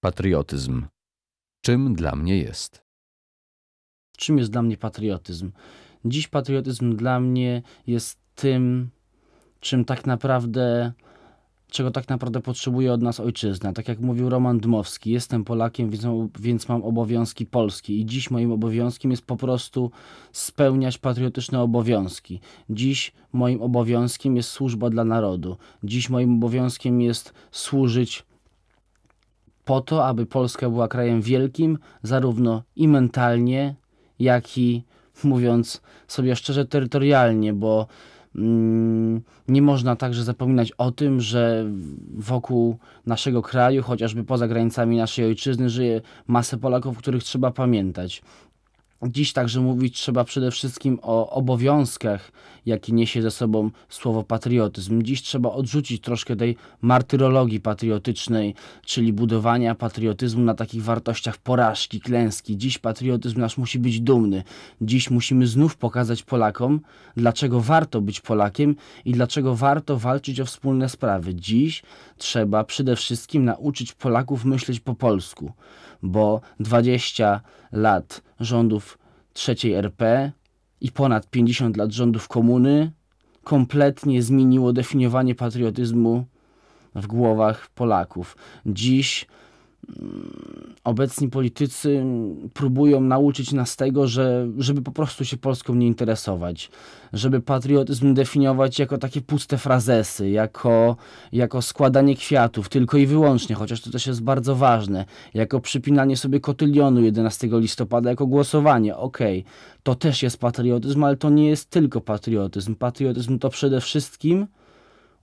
Patriotyzm. Czym dla mnie jest? Czym jest dla mnie patriotyzm? Dziś patriotyzm dla mnie jest tym, czym tak naprawdę, czego tak naprawdę potrzebuje od nas ojczyzna. Tak jak mówił Roman Dmowski, jestem Polakiem, więc, więc mam obowiązki polskie i dziś moim obowiązkiem jest po prostu spełniać patriotyczne obowiązki. Dziś moim obowiązkiem jest służba dla narodu. Dziś moim obowiązkiem jest służyć po to, aby Polska była krajem wielkim, zarówno i mentalnie, jak i mówiąc sobie szczerze, terytorialnie, bo mm, nie można także zapominać o tym, że wokół naszego kraju, chociażby poza granicami naszej ojczyzny, żyje masę Polaków, których trzeba pamiętać. Dziś także mówić trzeba przede wszystkim o obowiązkach, jakie niesie ze sobą słowo patriotyzm. Dziś trzeba odrzucić troszkę tej martyrologii patriotycznej, czyli budowania patriotyzmu na takich wartościach porażki, klęski. Dziś patriotyzm nasz musi być dumny. Dziś musimy znów pokazać Polakom, dlaczego warto być Polakiem i dlaczego warto walczyć o wspólne sprawy. Dziś trzeba przede wszystkim nauczyć Polaków myśleć po polsku, bo 20 lat rządów trzeciej RP i ponad 50 lat rządów komuny kompletnie zmieniło definiowanie patriotyzmu w głowach Polaków. Dziś obecni politycy próbują nauczyć nas tego, że, żeby po prostu się Polską nie interesować, żeby patriotyzm definiować jako takie puste frazesy, jako, jako składanie kwiatów tylko i wyłącznie, chociaż to też jest bardzo ważne, jako przypinanie sobie kotylionu 11 listopada, jako głosowanie. Okej, okay, to też jest patriotyzm, ale to nie jest tylko patriotyzm. Patriotyzm to przede wszystkim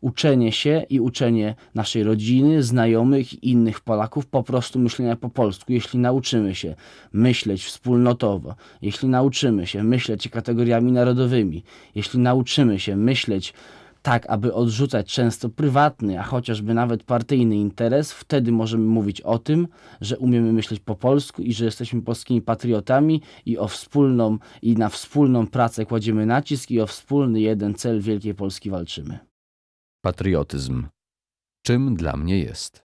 uczenie się i uczenie naszej rodziny, znajomych i innych Polaków po prostu myślenia po polsku. Jeśli nauczymy się myśleć wspólnotowo, jeśli nauczymy się myśleć kategoriami narodowymi, jeśli nauczymy się myśleć tak, aby odrzucać często prywatny, a chociażby nawet partyjny interes, wtedy możemy mówić o tym, że umiemy myśleć po polsku i że jesteśmy polskimi patriotami i o wspólną i na wspólną pracę kładziemy nacisk i o wspólny jeden cel Wielkiej Polski walczymy. Patriotyzm. Czym dla mnie jest?